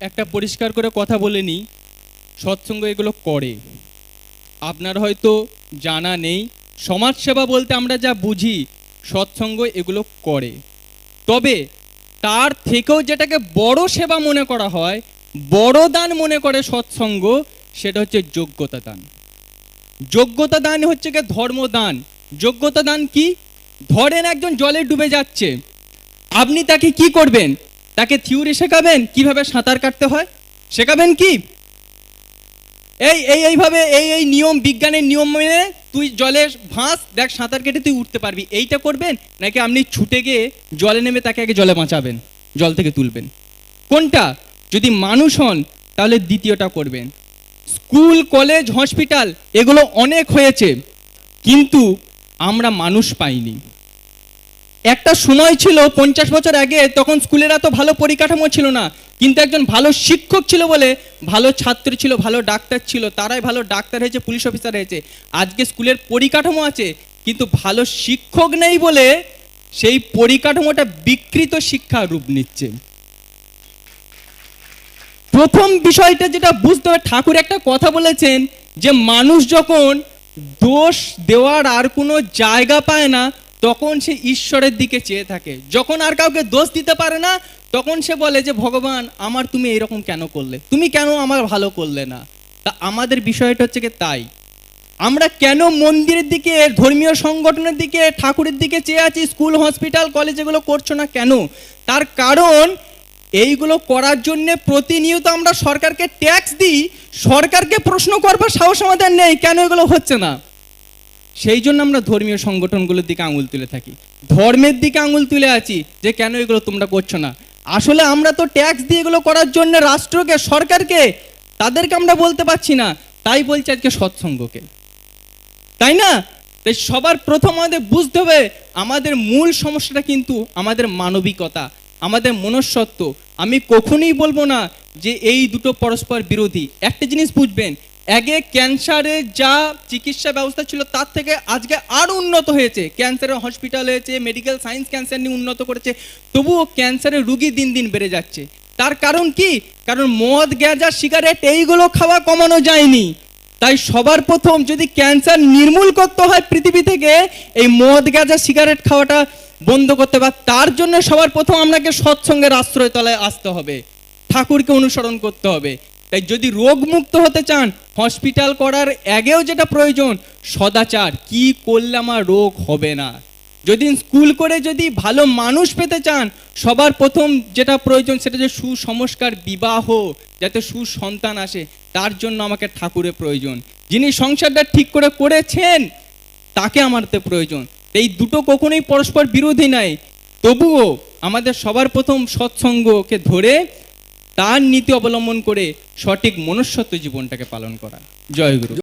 একটা পরিষ্কার করে কথা বলে নিই। সৎসঙ্গ এগুলো করে। আপনার হয়তো জানা নেই। সমাজসেবা বলতে আমরা যা বুঝি, সৎসঙ্গ এগুলো করে। তবে তার থেকেও যেটাকে বড় সেবা মনে করা হয়, বড় দান মনে করে সৎসঙ্গ, সেটা হচ্ছে যোগ্যতা দান। যোগ্যতা দান হচ্ছে গিয়ে ধর্মদান যোগ্যতা দান কি? ধরেন একজন জলে ডুবে যাচ্ছে। আপনি তাকে কি করবেন? তাকে থিওরি শেখাবেন কীভাবে সাঁতার কাটতে হয়? শেখাবেন কি? এই এই, এইভাবে, এই এই নিয়ম, বিজ্ঞানের নিয়ম মেনে তুই জলে ভাস দেখ সাঁতার কেটে তুই উঠতে পারবি। এইটা করবেন, নাকি আপনি ছুটে গিয়ে জলে নেমে তাকে আগে জলে বাঁচাবেন, জল থেকে তুলবেন? কোনটা? যদি মানুষ হন, তাহলে দ্বিতীয়টা করবেন। স্কুল, কলেজ, হসপিটাল, এগুলো অনেক হয়েছে, কিন্তু আমরা মানুষ পাইনি। একটা সময় ছিল, পঞ্চাশ বছর আগে, তখন স্কুলের এত ভালো পরিকাঠামো ছিল না। কিন্তু একজন ভালো শিক্ষক ছিল বলে, ভালো ছাত্র ছিল, ভালো ডাক্তার ছিল, তারাই ভালো ডাক্তার হয়েছে, পুলিশ অফিসার হয়েছে। আজকে স্কুলের পরিকাঠামো আছে, কিন্তু ভালো শিক্ষক নেই বলে, সেই পরিকাঠামোটা বিকৃত শিক্ষা রূপ নিচ্ছে। প্রথম বিষয়টা যেটা বুঝতে হবে, ঠাকুর একটা কথা বলেছেন যে, মানুষ যখন দোষ দেওয়ার আর কোনো জায়গা পায় না তখন সে ঈশ্বরের দিকে চেয়ে থাকে। যখন আর কাউকে দোষ দিতে পারে না, তখন সে বলে যে, ভগবান, আমার তুমি এরকম কেন করলে? তুমি কেন আমার ভালো করলে না? তা আমাদের বিষয়টা হচ্ছে কি তাই। আমরা কেন মন্দিরের দিকে, ধর্মীয় সংগঠনের দিকে, ঠাকুরের দিকে চেয়ে আছি, স্কুল, হসপিটাল, কলেজ এগুলো করছ না কেন? তার কারণ, এইগুলো করার জন্য প্রতিনিয়ত আমরা সরকারকে ট্যাক্স দিই। সরকারকে প্রশ্ন করবার সাহস আমাদের নেই, কেন এগুলো হচ্ছে না? সেই জন্য আমরা ধর্মীয় সংগঠনগুলোর দিকে আঙুল তুলে থাকি। ধর্মের দিকে আঙুল তুলে আছি যে কেন এগুলো তোমরা করছ না? আসলে আমরা তো ট্যাক্স দিয়ে এগুলো করার জন্য রাষ্ট্রকে, সরকারকে, তাদেরকে আমরা বলতে পারছি না। তাই বলছি আজকে সৎসঙ্গকে। তাই না? তাই সবার প্রথম আমাদের বুঝতে হবে, আমাদের মূল সমস্যাটা কিন্তু আমাদের মানবিকতা, আমাদের মনস্বত্ব আমি কখনোই বলব না যে এই দুটো পরস্পর বিরোধী। একটা জিনিস বুঝবেন আগে ক্যান্সারের যা চিকিৎসা ব্যবস্থা ছিল তার থেকে আজকে আরও উন্নত হয়েছে। ক্যান্সারের হসপিটাল হয়েছে মেডিকেল সায়েন্স ক্যান্সার নিয়ে উন্নত করেছে, তবুও ক্যান্সারের রুগী দিন দিন বেড়ে যাচ্ছে। তার কারণ কি? কারণ মদ, গ্যাজা সিগারেট এইগুলো খাওয়া কমানো যায়নি। তাই সবার প্রথম যদি ক্যান্সার নির্মূল করতে হয় পৃথিবী থেকে, এই মদ গাঁজা সিগারেট খাওয়াটা বন্ধ করতে হবে তার জন্য সবার প্রথম আপনাকে সৎসঙ্গের আশ্রয় তলায় আসতে হবে। ঠাকুরকে অনুসরণ করতে হবে। তাই যদি রোগ মুক্ত হতে চান হসপিটাল করার আগেও যেটা প্রয়োজন, সদাচার। কি করলে আমার রোগ হবে না? যদি স্কুল করে যদি ভালো মানুষ পেতে চান, সবার প্রথম যেটা প্রয়োজন সেটা যে সুসংস্কার, বিবাহ, যাতে সুসন্তান আসে, তার জন্য আমাকে ঠাকুরের প্রয়োজন। যিনি সংসারটা ঠিক করে করেছেন, তাকে আমারতে প্রয়োজন। এই দুটো কখনোই পরস্পর বিরোধী নাই। তবুও আমাদের সবার প্রথম সৎসঙ্গকে ধরে তার নীতি অবলম্বন করে সঠিক মনুষ্যত্ব জীবনটাকে পালন করা। জয় গুরু।